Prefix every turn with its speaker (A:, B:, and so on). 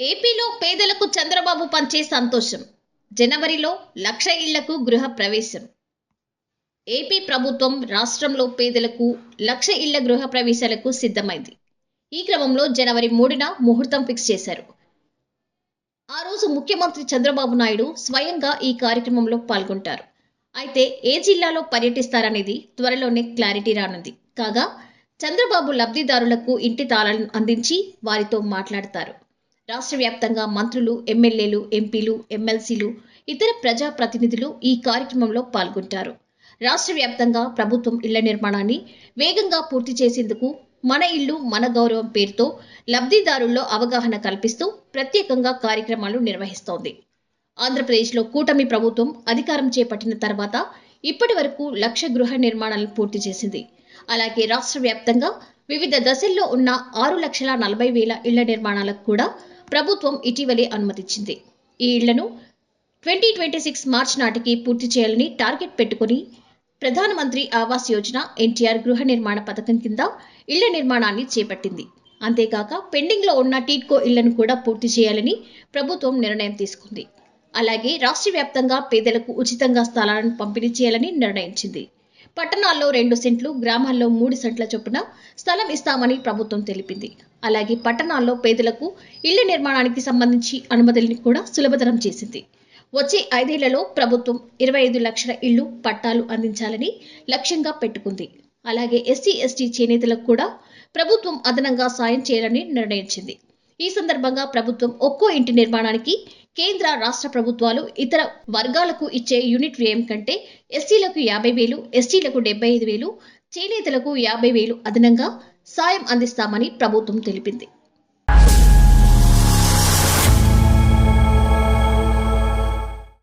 A: ఏపీలో పేదలకు చంద్రబాబు పంచే సంతోషం. జనవరిలో లక్ష ఇళ్ళకు గృహ ప్రవేశం. ఏపీ ప్రభుత్వం రాష్ట్రంలో పేదలకు లక్ష ఇళ్ళ గృహ ప్రవేశాలకు సిద్ధమైంది. ఈ క్రమంలో జనవరి మూడున ముహూర్తం ఫిక్స్ చేశారు. ఆ రోజు ముఖ్యమంత్రి చంద్రబాబు నాయుడు స్వయంగా ఈ కార్యక్రమంలో పాల్గొంటారు. అయితే ఏ జిల్లాలో పర్యటిస్తారనేది త్వరలోనే క్లారిటీ రానుంది. కాగా చంద్రబాబు లబ్ధిదారులకు ఇంటి తాళాలను అందించి వారితో మాట్లాడతారు. రాష్ట్ర వ్యాప్తంగా మంత్రులు ఎమ్మెల్యేలు ఎంపీలు ఎమ్మెల్సీలు ఇతర ప్రజా ప్రతినిధులు ఈ కార్యక్రమంలో పాల్గొంటారు. రాష్ట్ర వ్యాప్తంగా ప్రభుత్వం ఇళ్ళ నిర్మాణాన్ని వేగంగా పూర్తి చేసేందుకు మన ఇల్లు మన గౌరవం పేరుతో లబ్ధిదారుల్లో అవగాహన కల్పిస్తూ ప్రత్యేకంగా కార్యక్రమాలు నిర్వహిస్తోంది. ఆంధ్రప్రదేశ్లో కూటమి ప్రభుత్వం అధికారం చేపట్టిన తర్వాత ఇప్పటి వరకు లక్ష గృహ నిర్మాణాలను పూర్తి చేసింది. అలాగే రాష్ట్ర వ్యాప్తంగా వివిధ దశల్లో ఉన్న ఆరు లక్షల నలభై వేల ఇళ్ళ నిర్మాణాలకు కూడా ప్రభుత్వం ఇటీవలే అనుమతిచ్చింది. ఈ ఇళ్ళను ట్వంటీ ట్వంటీ సిక్స్ మార్చ్ నాటికి పూర్తి చేయాలని టార్గెట్ పెట్టుకుని ప్రధానమంత్రి ఆవాస్ యోజన ఎన్టీఆర్ గృహ నిర్మాణ పథకం కింద ఇళ్ళ నిర్మాణాన్ని చేపట్టింది. అంతేకాక పెండింగ్లో ఉన్న టీట్కో ఇళ్ళను కూడా పూర్తి చేయాలని ప్రభుత్వం నిర్ణయం తీసుకుంది. అలాగే రాష్ట్ర వ్యాప్తంగా పేదలకు ఉచితంగా స్థలాలను పంపిణీ చేయాలని నిర్ణయించింది. పట్టణాల్లో రెండు సెంట్లు గ్రామాల్లో మూడు సెంట్ల చొప్పున స్థలం ఇస్తామని ప్రభుత్వం తెలిపింది. అలాగే పట్టణాల్లో పేదలకు ఇళ్ళ నిర్మాణానికి సంబంధించి అనుమతుల్ని కూడా సులభతరం చేసింది. వచ్చే ఐదేళ్ళలో ప్రభుత్వం ఇరవై ఐదు లక్షల ఇళ్ళు పట్టాలు అందించాలని లక్ష్యంగా పెట్టుకుంది. అలాగే ఎస్సీ ఎస్టీ చేనేతలకు కూడా ప్రభుత్వం అదనంగా సాయం చేయాలని నిర్ణయించింది. ఈ సందర్భంగా ప్రభుత్వం ఒక్కో ఇంటి నిర్మాణానికి కేంద్ర రాష్ట్ర ప్రభుత్వాలు ఇతర వర్గాలకు ఇచ్చే యూనిట్ వ్యయం కంటే ఎస్సీలకు యాభై వేలు ఎస్టీలకు డెబ్బై ఐదు వేలు చేనేతలకు యాభై వేలు అదనంగా సాయం అందిస్తామని ప్రభుత్వం తెలిపింది.